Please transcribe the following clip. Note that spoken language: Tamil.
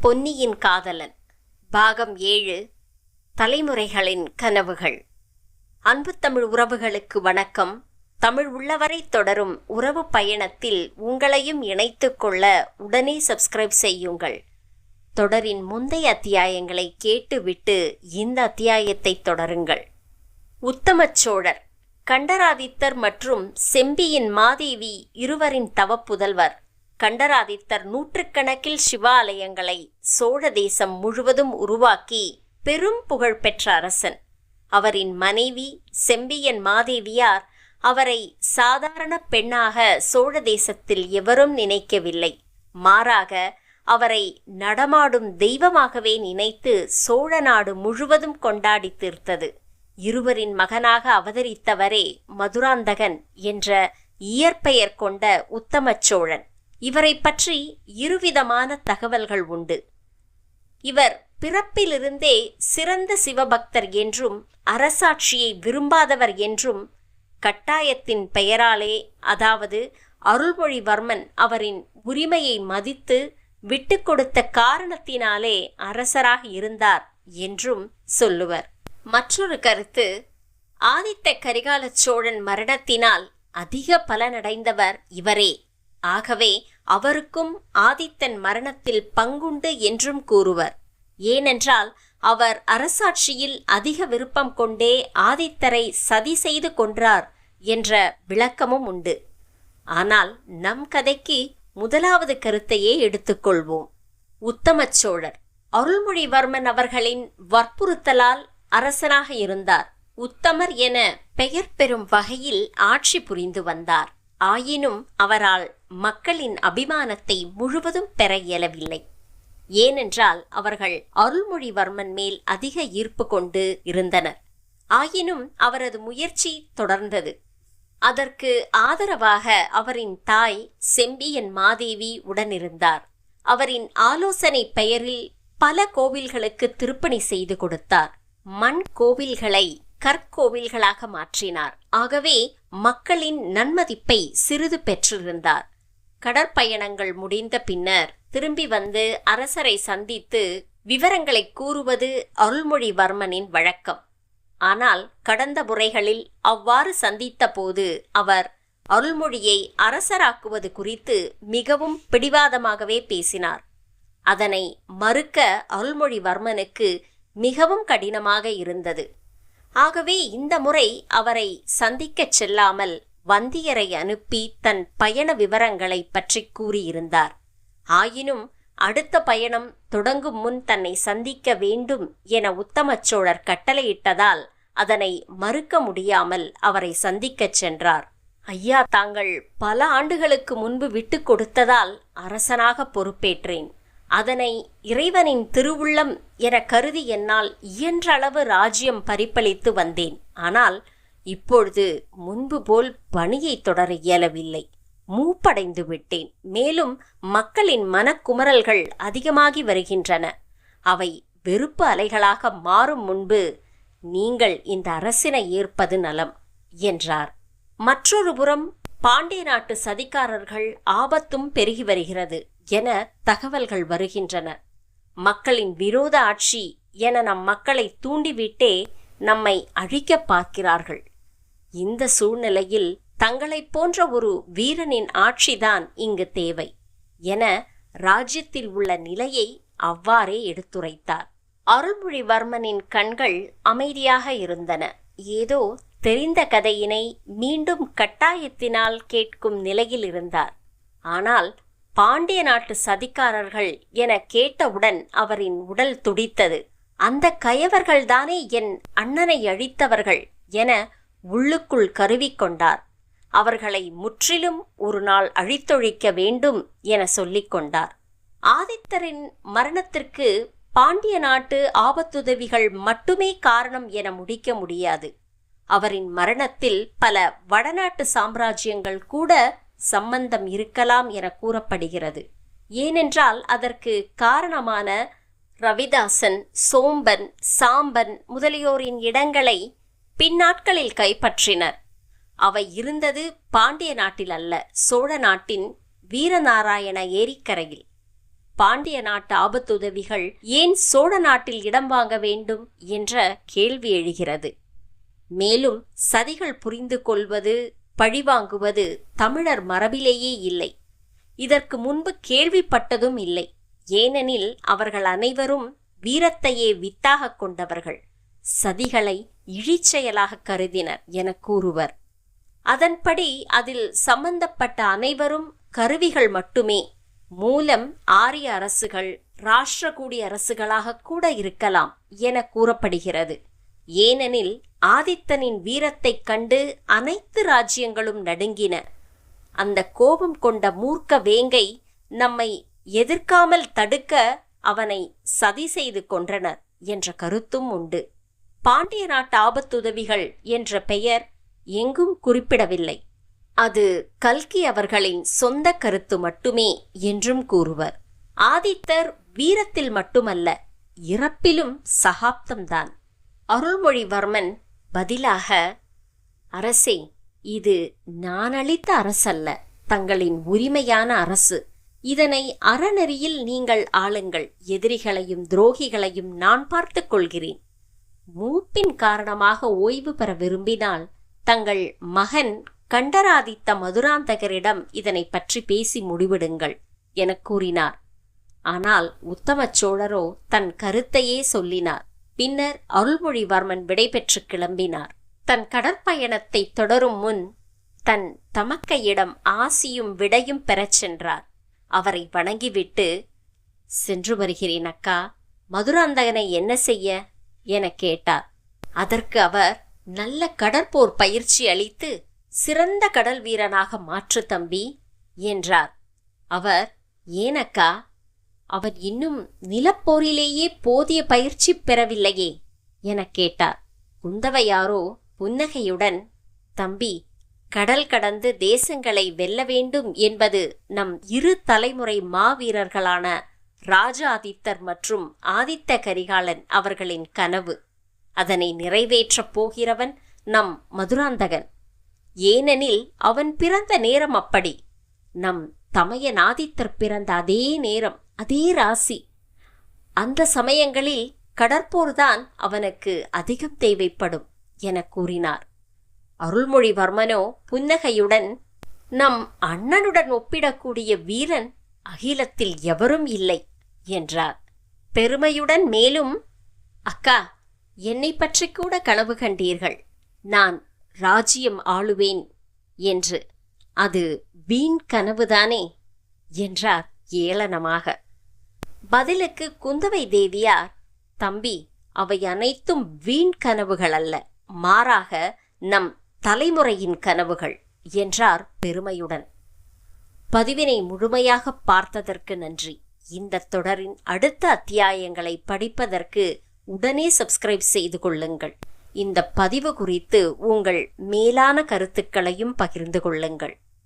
பொன்னியின் காதலன். பாகம் ஏழு. தலைமுறைகளின் கனவுகள். அன்பு தமிழ் உறவுகளுக்கு வணக்கம். தமிழ் உள்ளவரை தொடரும் உறவு பயணத்தில் உங்களையும் இணைத்து கொள்ள உடனே சப்ஸ்கிரைப் செய்யுங்கள். தொடரின் முந்தைய அத்தியாயங்களை கேட்டுவிட்டு இந்த அத்தியாயத்தை தொடருங்கள். உத்தமச் சோழர் கண்டராதித்தர் மற்றும் செம்பியின் மாதேவி இருவரின் தவப்புதல்வர் கண்டராதித்தர் நூற்றுக்கணக்கில் சிவாலயங்களை சோழ தேசம் முழுவதும் உருவாக்கி பெரும் புகழ் பெற்ற அரசன். அவரின் மனைவி செம்பியன் மாதேவியார் அவரை சாதாரண பெண்ணாக சோழ தேசத்தில் எவரும் நினைக்கவில்லை. மாறாக அவரை நடமாடும் தெய்வமாகவே நினைத்து சோழ நாடு முழுவதும் கொண்டாடி தீர்த்தது. இருவரின் மகனாக அவதரித்தவரே மதுராந்தகன் என்ற இயற்பெயர் கொண்ட உத்தமச்சோழன் இவரை பற்றி இருவிதமான தகவல்கள் உண்டு. இவர் பிறப்பிலிருந்தே சிறந்த சிவபக்தர் என்றும் அரசாட்சியை விரும்பாதவர் என்றும் கட்டாயத்தின் பெயராலே அதாவது அருள்மொழிவர்மன் அவரின் உரிமையை மதித்து விட்டு கொடுத்த காரணத்தினாலே அரசராக இருந்தார் என்றும் சொல்லுவர். மற்றொரு கருத்து ஆதித்த கரிகால சோழன் மரணத்தினால் அதிக பலனடைந்தவர் இவரே. ஆகவே அவருக்கும் ஆதித்தன் மரணத்தில் பங்குண்டு என்றும் கூறுவர். ஏனென்றால் அவர் அரசாட்சியில் அதிக விருப்பம் கொண்டே ஆதித்தரை சதி செய்து கொன்றார் என்ற விளக்கமும் உண்டு. ஆனால் நம் கதைக்கு முதலாவது கருத்தையே எடுத்துக்கொள்வோம் உத்தமச் சோழர் அருள்மொழிவர்மன் அவர்களின் வற்புறுத்தலால் அரசனாக இருந்தார். உத்தமர் என பெயர் பெறும் வகையில் ஆட்சி புரிந்து வந்தார். ஆயினும் அவரால் மக்களின் அபிமானத்தை முழுவதும் பெற இயலவில்லை. ஏனென்றால் அவர்கள் அருள்மொழிவர்மன் மேல் அதிக ஈர்ப்பு கொண்டு இருந்தனர். ஆயினும் அவரது முயற்சி தொடர்ந்தது. அதற்கு ஆதரவாக அவரின் தாய் செம்பியன் மாதேவி உடனிருந்தார். அவரின் ஆலோசனை பெயரில் பல கோவில்களுக்கு திருப்பணி செய்து கொடுத்தார். மண் கோவில்களை கற்கோவில்களாக மாற்றினார். ஆகவே மக்களின் நன்மதிப்பை சிறிது பெற்றிருந்தார். கடற்பயணங்கள் முடிந்த பின்னர் திரும்பி வந்து அரசரை சந்தித்து விவரங்களை கூறுவது அருள்மொழிவர்மனின் வழக்கம். ஆனால் கடந்த முறைகளில் அவ்வாறு சந்தித்த போது அவர் அருள்மொழியை அரசராக்குவது குறித்து மிகவும் பிடிவாதமாகவே பேசினார். அதனை மறுக்க அருள்மொழிவர்மனுக்கு மிகவும் கடினமாக இருந்தது. ஆகவே இந்த முறை அவரை சந்திக்கச் செல்லாமல் வந்தியரை அனுப்பி தன் பயண விவரங்களை பற்றி கூறியிருந்தார். ஆயினும் அடுத்த பயணம் தொடங்கும் முன் தன்னை சந்திக்க வேண்டும் என உத்தமச்சோழர் கட்டளையிட்டதால் அதனை மறுக்க முடியாமல் அவரை சந்திக்கச் சென்றார். ஐயா தாங்கள் பல ஆண்டுகளுக்கு முன்பு விட்டு கொடுத்ததால் அரசனாக பொறுப்பேற்றேன். அதனை இறைவனின் திருவுள்ளம் என கருதி என்னால் இயன்றளவு ராஜ்யம் பரிப்பளித்து வந்தேன். ஆனால் இப்பொழுது முன்பு போல் பணியை தொடர இயலவில்லை. மூப்படைந்து விட்டேன். மேலும் மக்களின் மனக்குமரல்கள் அதிகமாகி வருகின்றன. அவை வெறுப்பு அலைகளாக மாறும் முன்பு நீங்கள் இந்த அரசினை ஏற்பது நலம் என்றார். மற்றொரு புறம் பாண்டிய நாட்டு சதிகாரர்கள் ஆபத்தும் பெருகி வருகிறது. என தகவல்கள் வருகின்றன. மக்களின் விரோத ஆட்சி என நம் மக்களை தூண்டிவிட்டே நம்மை அழிக்க பார்க்கிறார்கள். இந்த சூழ்நிலையில் தங்களைப் போன்ற ஒரு வீரனின் ஆட்சிதான் இங்கு தேவை என ராஜ்யத்தில் உள்ள நிலையை அவ்வாறே எடுத்துரைத்தார். அருள்மொழிவர்மனின் கண்கள் அமைதியாக இருந்தன. ஏதோ தெரிந்த கதையினை மீண்டும் கட்டாயத்தினால் கேட்கும் நிலையில் இருந்தார். ஆனால் பாண்டிய நாட்டு சதிக்காரர்கள் என கேட்டவுடன் அவரின் உடல் துடித்தது. அந்த கயவர்கள்தானே என் அண்ணனை அழித்தவர்கள் என உள்ளுக்குள் கருவிக்கொண்டார் அவர்களை முற்றிலும் ஒரு நாள் அழித்தொழிக்க வேண்டும் என சொல்லிக்கொண்டார் ஆதித்தரின் மரணத்திற்கு பாண்டிய நாட்டு ஆபத்துதவிகள் மட்டுமே காரணம் என முடிக்க முடியாது. அவரின் மரணத்தில் பல வடநாட்டு சாம்ராஜ்யங்கள் கூட சம்பந்தம் இருக்கலாம் என கூறப்படுகிறது. ஏனென்றால் அதற்கு காரணமான ரவிதாசன் சோம்பன் சாம்பன் முதலியோரின் இடங்களை பின்னாட்களில் கைப்பற்றினர். அவை இருந்தது பாண்டிய நாட்டில் அல்ல சோழ நாட்டின் வீரநாராயண ஏரிக்கரையில். பாண்டிய நாட்டு ஆபத்துதவிகள் ஏன் சோழ நாட்டில் இடம் வாங்க வேண்டும் என்ற கேள்வி எழுகிறது. மேலும் சதிகள் புரிந்து கொள்வது பழிவாங்குவது தமிழர் மரபிலேயே இல்லை. இதற்கு முன்பு கேள்விப்பட்டதும் இல்லை. ஏனெனில் அவர்கள் அனைவரும் வீரத்தையே வித்தாக கொண்டவர்கள். சதிகளை இழிச்செயலாக கருதினர் என கூறுவர். அதன்படி அதில் சம்பந்தப்பட்ட அனைவரும் கருவிகள் மட்டுமே. மூலம் ஆரிய அரசுகள் ராஷ்டிரகூடி அரசுகளாக கூட இருக்கலாம் என கூறப்படுகிறது. ஏனெனில் ஆதித்தனின் வீரத்தைக் கண்டு அனைத்து ராஜ்யங்களும் நடுங்கின. அந்த கோபம் கொண்ட மூர்க்க வேங்கை நம்மை எதிர்க்காமல் தடுக்க அவனை சதி செய்து கொன்றனர் என்ற கருத்தும் உண்டு. பாண்டிய நாட்டு ஆபத்துதவிகள் என்ற பெயர் எங்கும் குறிப்பிடவில்லை. அது கல்கி அவர்களின் சொந்த கருத்து மட்டுமே என்றும் கூறுவர். ஆதித்தர் வீரத்தில் மட்டுமல்ல இறப்பிலும் சகாப்தம்தான். அருள்மொழிவர்மன் பதிலாக அரசே இது நான் அளித்த அரசல்ல. தங்களின் உரிமையான அரசு. இதனை அறநெறியில் நீங்கள் ஆளுங்கள். எதிரிகளையும் துரோகிகளையும் நான் பார்த்துக் கொள்கிறேன். மூப்பின் காரணமாக ஓய்வு பெற விரும்பினால் தங்கள் மகன் கண்டராதித்த மதுராந்தகரிடம் இதனை பற்றி பேசி முடிவிடுங்கள் என கூறினார். ஆனால் உத்தம சோழரோ தன் கருத்தையே சொல்லினார். பின்னர் அருள்மொழிவர்மன் விடைபெற்று கிளம்பினார். தன் கடற்பயணத்தை தொடரும் முன் தன் தமக்கையிடம் ஆசியும் விடையும் பெறச் சென்றார். அவரை வணங்கிவிட்டு சென்று வருகிறேன் அக்கா மதுராந்தகனை என்ன செய்ய? என கேட்டார். அதற்கு அவர் நல்ல கடற்போர் பயிற்சி அளித்து சிறந்த கடல் வீரனாக மாற்று தம்பி என்றார். அவர் ஏனக்கா அவர் இன்னும் நிலப்போரிலேயே போதிய பயிற்சி பெறவில்லையே எனக் கேட்டார். குந்தவையாரோ புன்னகையுடன் தம்பி கடல் கடந்து தேசங்களை வெல்ல வேண்டும் என்பது நம் இரு தலைமுறை மாவீரர்களான ராஜாதித்தர் மற்றும் ஆதித்த கரிகாலன் அவர்களின் கனவு. அதனை நிறைவேற்றப் போகிறவன் நம் மதுராந்தகன். ஏனெனில் அவன் பிறந்த நேரம் அப்படி. நம் தமையன் ஆதித்தர் பிறந்த அதே நேரம் அதே ராசி. அந்த சமயங்களில் கடற்போர்தான் அவனுக்கு அதிகம் தேவைப்படும் என கூறினார். அருள்மொழிவர்மனோ புன்னகையுடன் நம் அண்ணனுடன் ஒப்பிடக்கூடிய வீரன் அகிலத்தில் எவரும் இல்லை என்றார். பெருமையுடன் மேலும் அக்கா என்னை பற்றி கூட கனவு கண்டீர்கள். நான் ராஜ்யம் ஆளுவேன் என்று. அது வீண் கனவுதானே என்றார் ஏளனமாக. பதிலுக்கு குந்தவை தேவியார் தம்பி அவை அனைத்தும் வீண் கனவுகள் அல்ல மாறாக நம் தலைமுறையின் கனவுகள் என்றார் பெருமையுடன். பதிவினை முழுமையாக பார்த்ததற்கு நன்றி. இந்த தொடரின் அடுத்த அத்தியாயங்களை படிப்பதற்கு உடனே சப்ஸ்கிரைப் செய்து கொள்ளுங்கள். இந்த பதிவு குறித்து உங்கள் மேலான கருத்துக்களையும் பகிர்ந்து கொள்ளுங்கள்.